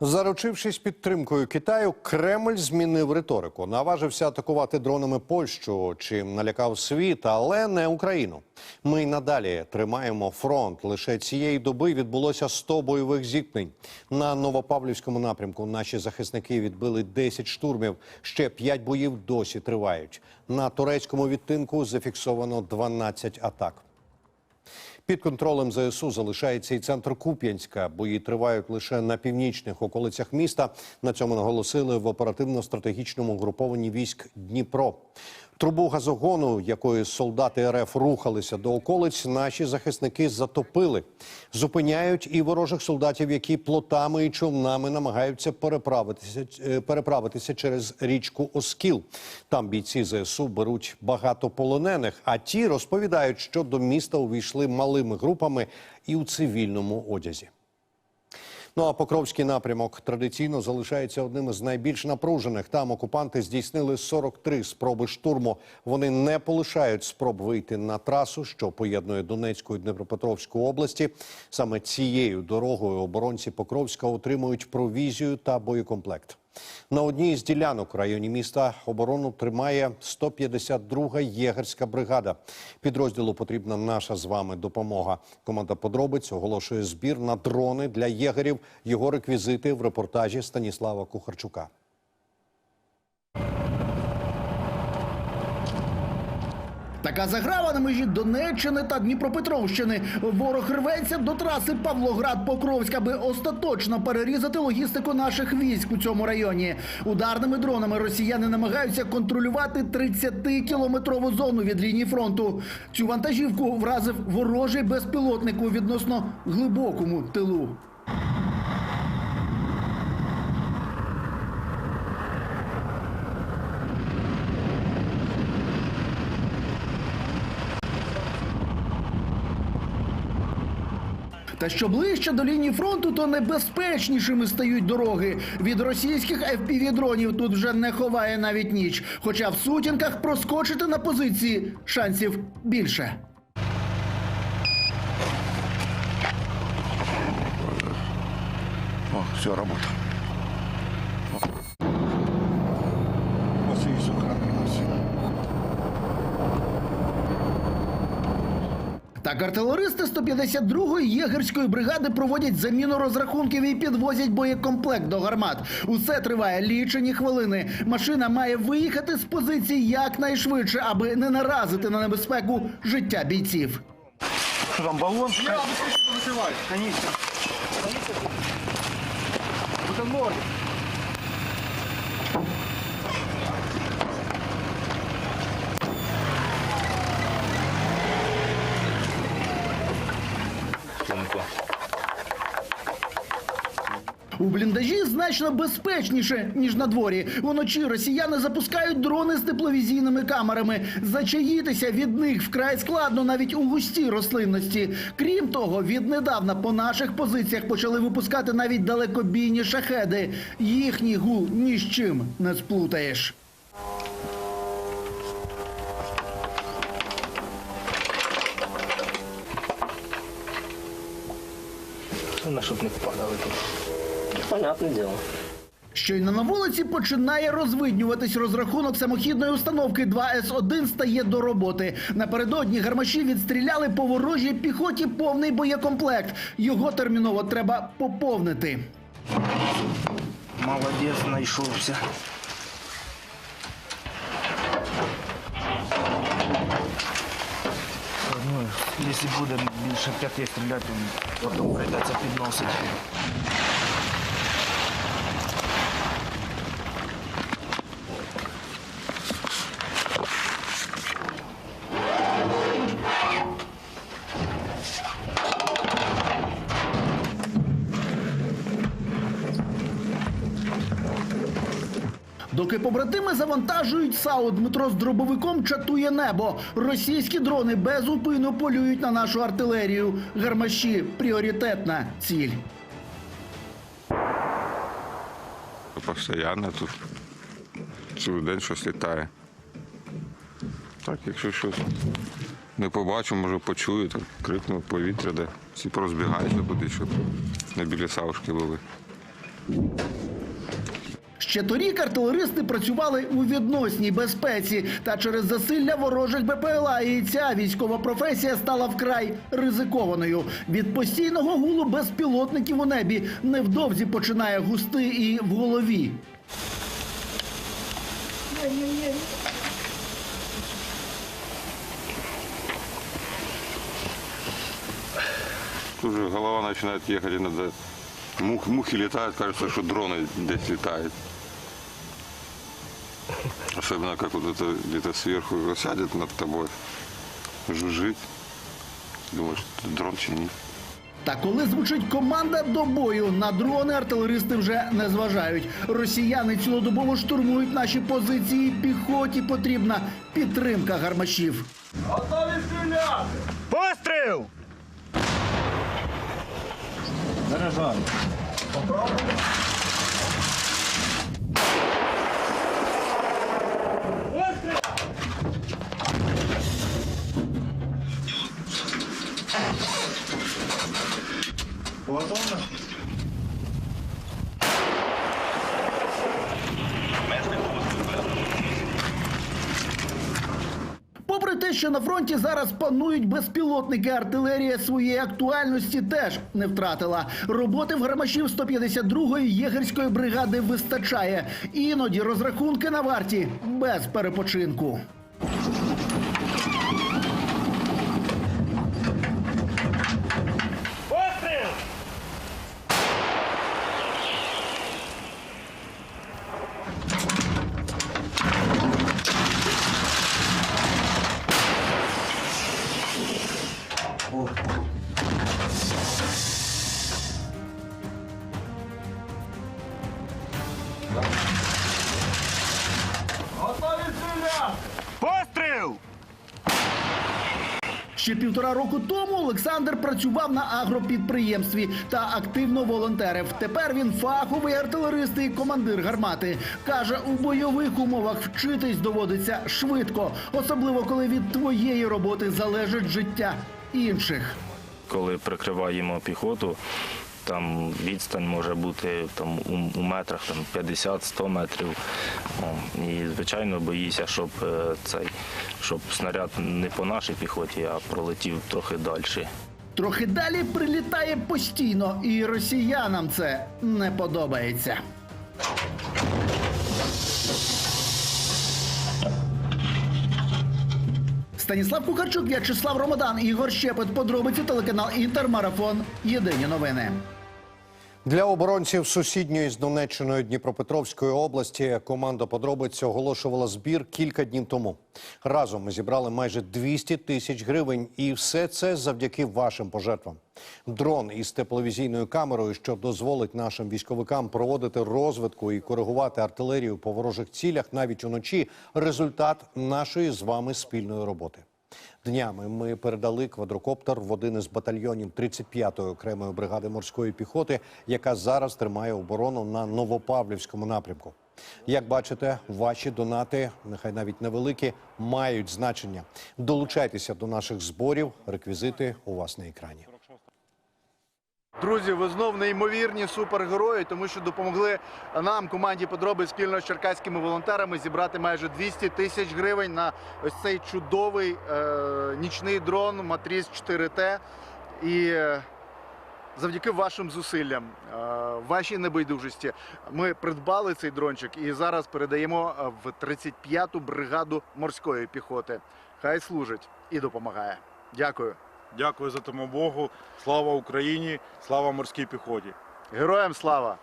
Заручившись підтримкою Китаю, Кремль змінив риторику. Наважився атакувати дронами Польщу, чим налякав світ, але не Україну. Ми й надалі тримаємо фронт. Лише цієї доби відбулося 100 бойових зіткнень. На Новопавлівському напрямку наші захисники відбили 10 штурмів. Ще 5 боїв досі тривають. На турецькому відтинку зафіксовано 12 атак. Під контролем ЗСУ залишається і центр Куп'янська. Бої тривають лише на північних околицях міста. На цьому наголосили в оперативно-стратегічному групованні військ Дніпро. Трубу газогону, якою солдати РФ рухалися до околиць, наші захисники затопили. Зупиняють і ворожих солдатів, які плотами і човнами намагаються переправитися, е, переправитися через річку Оскіл. Там бійці ЗСУ беруть багато полонених. А ті розповідають, що до міста увійшли малими групами і у цивільному одязі. Ну а Покровський напрямок традиційно залишається одним із найбільш напружених. Там окупанти здійснили 43 спроби штурму. Вони не полишають спроб вийти на трасу, що поєднує Донецьку і Дніпропетровську області. Саме цією дорогою оборонці Покровська отримують провізію та боєкомплект. На одній з ділянок у районі міста оборону тримає 152-га єгерська бригада. Підрозділу потрібна наша з вами допомога. Команда подробиць оголошує збір на дрони для єгерів. Його реквізити в репортажі Станіслава Кухарчука. Така заграва на межі Донеччини та Дніпропетровщини. Ворог рветься до траси Павлоград-Покровськ, аби остаточно перерізати логістику наших військ у цьому районі. Ударними дронами росіяни намагаються контролювати 30-кілометрову зону від лінії фронту. Цю вантажівку вразив ворожий безпілотник у відносно глибокому тилу. Та що ближче до лінії фронту, то небезпечнішими стають дороги. Від російських FPV-дронів тут вже не ховає навіть ніч. Хоча в сутінках проскочити на позиції шансів більше. О, все, работа. Так артилеристи 152-ї єгерської бригади проводять заміну розрахунків і підвозять боєкомплект до гармат. Усе триває лічені хвилини. Машина має виїхати з позиції якнайшвидше, аби не наразити на небезпеку життя бійців. Что там, баллон? Канистра. У бліндажі значно безпечніше ніж на дворі. Уночі росіяни запускають дрони з тепловізійними камерами. Зачаїтися від них вкрай складно навіть у густій рослинності. Крім того, віднедавна по наших позиціях почали випускати навіть далекобійні шахеди. Їхній гул ні з чим не сплутаєш. На щоб не попадали тут. Понятне діло. Щойно на вулиці починає розвиднюватись розрахунок самохідної установки 2С1 стає до роботи. Напередодні гармаші відстріляли по ворожій піхоті повний боєкомплект. Його терміново треба поповнити. Молодець знайшовся. Ну, якщо буде більше п'яти стріляти, потім прийдеться підносити. Доки побратими завантажують САУ, Дмитро з дробовиком чатує небо. Російські дрони безупину полюють на нашу артилерію. Гармаші пріоритетна ціль. Постоянно тут цілий день щось літає. Так, якщо щось не побачу, може почую, так крикну повітря, де всі порозбігаються куди, щоб не біля савушки були. Ще торік артилеристи працювали у відносній безпеці, та через засилля ворожих БПЛА і ця військова професія стала вкрай ризикованою. Від постійного гулу безпілотників у небі невдовзі починає густи і в голові. Уже голова начинает ехать иногда. Мух, мухи летают, кажется, что дроны здесь летают. Особенно как вот это где-то сверху сядет над тобой, жужжит. Думаешь, это дрон чинит. Та коли звучить команда до бою, на дрони артилеристи вже не зважають. Росіяни цілодобово штурмують наші позиції. Піхоті потрібна підтримка гармашів. Постріл! Заряджай. Попри те, що на фронті зараз панують безпілотники, артилерія своєї актуальності теж не втратила. Роботи в гармашів 152-ї єгерської бригади вистачає. Іноді розрахунки на варті без перепочинку. Ще півтора року тому Олександр працював на агропідприємстві та активно волонтерив. Тепер він фаховий артилерист і командир гармати. Каже, у бойових умовах вчитись доводиться швидко, особливо коли від твоєї роботи залежить життя інших. коли прикриваємо піхоту, там відстань може бути там, у, метрах там, 50-100 метрів. І, звичайно, боїшся, щоб, е, цей, щоб снаряд не по нашій піхоті, а пролетів трохи далі. Трохи далі прилітає постійно, і росіянам це не подобається. Станіслав Кухарчук, В'ячеслав Ромадан, Ігор Щепет. Подробиці телеканал Інтермарафон. Єдині новини. Для оборонців сусідньої з Донеччиною Дніпропетровської області команда подробиць оголошувала збір кілька днів тому. Разом ми зібрали майже 200 тисяч гривень, і все це завдяки вашим пожертвам. Дрон із тепловізійною камерою, що дозволить нашим військовикам проводити розвитку і коригувати артилерію по ворожих цілях навіть уночі. Результат нашої з вами спільної роботи. Днями ми передали квадрокоптер в один із батальйонів 35-ї окремої бригади морської піхоти, яка зараз тримає оборону на Новопавлівському напрямку. Як бачите, ваші донати, нехай навіть невеликі, мають значення. Долучайтеся до наших зборів. Реквізити у вас на екрані. Друзі, ви знов неймовірні супергерої, тому що допомогли нам, команді подроби спільно з черкаськими волонтерами, зібрати майже 200 тисяч гривень на ось цей чудовий е, нічний дрон Матріс 4Т. І е, завдяки вашим зусиллям, е, вашій небайдужості, ми придбали цей дрончик і зараз передаємо е, в 35-ту бригаду морської піхоти. Хай служить і допомагає. Дякую. Дякую за тому Богу. Слава Україні, слава морській піхоті. Героям слава!